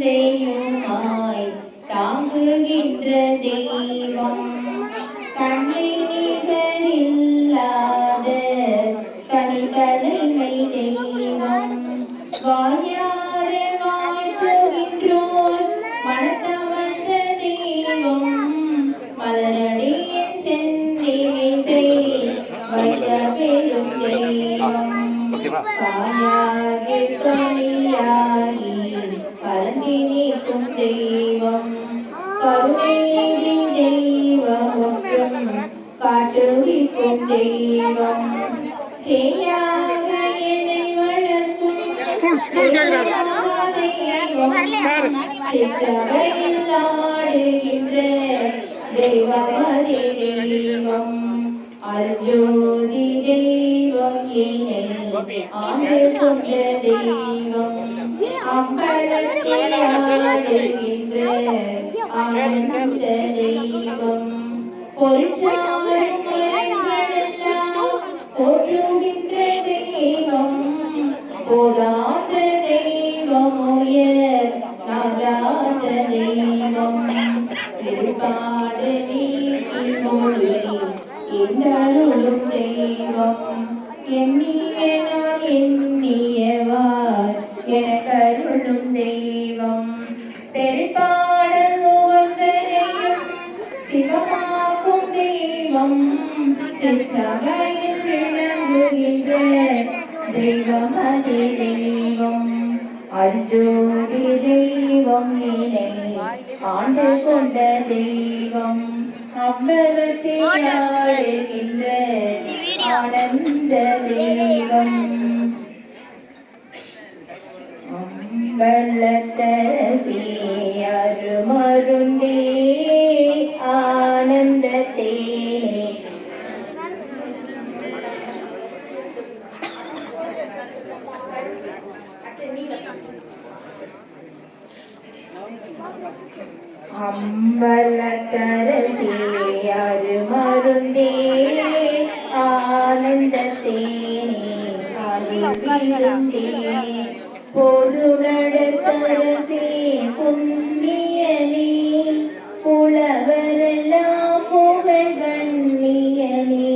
தந்தையுமாய் தாங்குகின்ற தெய்வம் தன்னை நிகரில்லாத தனித்தலைமை தெய்வம் வாய காயாகி தெய்வம் கருணைநீதி தெய்வம் காட்டுவிக்கும் தெய்வம் செய்யாக என்னை வளர்க்கும் தெய்வமதி தெய்வம் அர்ஜோதி தெய்வம். ஏனை தெய்வம் அம்பலத்தில் ஆடுகின்ற ஆனந்த தெய்வம் பொருட்சாரும் தெய்வம் போதாத தெய்வம் உயர் நாடாத தெய்வம் திருப்பாடு நீக்கி மொழி தெய்வம் எண்ணிய தெருப்பாடல் உவந்தனையும் சிவமாக்கும் தெய்வம் சிற்றமையில் விளங்குகின்ற தெய்வம் அதே தெய்வம் அர்ஜோதி தெய்வம் இணை ஆண்டு கொண்ட தெய்வம் அம்பலத்தில் ஆடுகின்ற ஆனந்த தெய்வம் அருமருந்தே ஆனந்தத்தே அம்பலத்தரசி அருமருந்தே ஆனந்தத்தேனே அறிவிருந்தே பொதுநடத்தரசே புண்ணியனே புலவரெல்லாம் புகழ் கண்ணியனே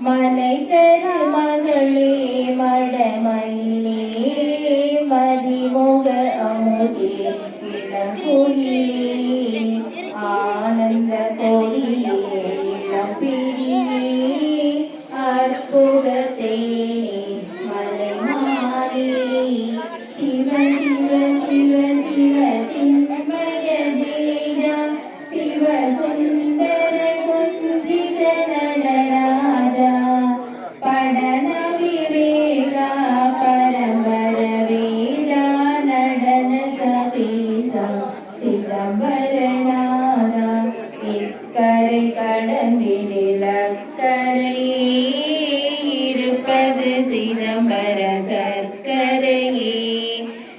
மலை தரு மகளே மடமயிலே மதிமுக அமுதே இளங்குயிலே ஆனந்த கொடியே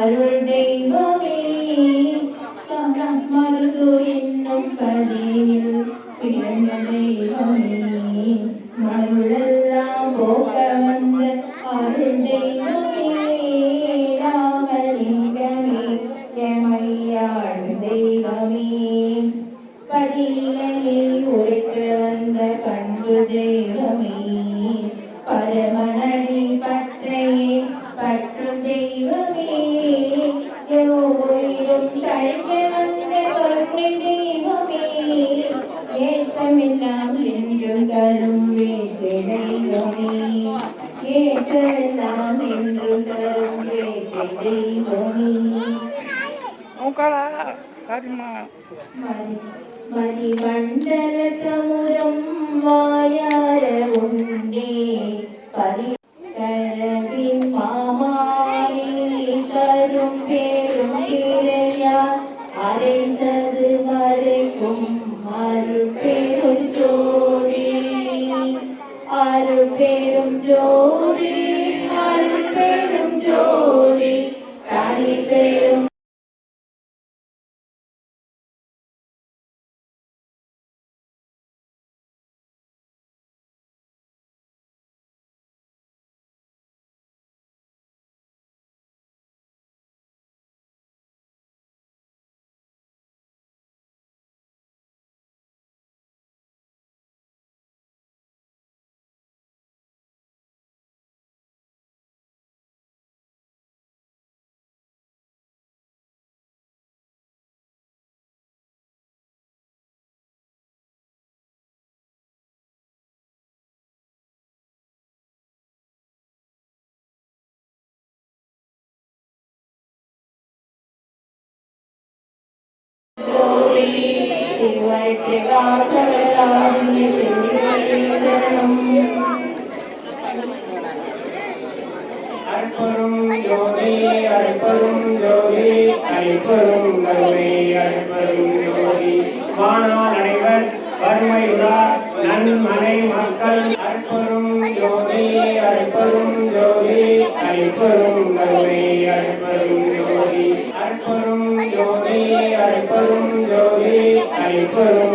அருள் தெய்வமே. மருது என்னும் பதியில் பிறந்த தெய்வமே. மருளெல்லாம் போக வந்த அருள் தெய்வமே. ராமலிங்கமே எமையாள் தெய்வமே. பதினிலையில் உழைக்க வந்த பண்பு தெய்வமே. பரமணன் முக்காலா சாரிம்மா. மணிமண்டலத்தமுதம் வாயார உண்டே கரும் பேரும் அற்பரும் யோகி அற்பரும் யோகி அற்பரும் கருணை அற்பரும் யோகி வானோர் அனைவர் வறுமையுடார் நன்மனை மக்கள் அற்பரும் Thank you.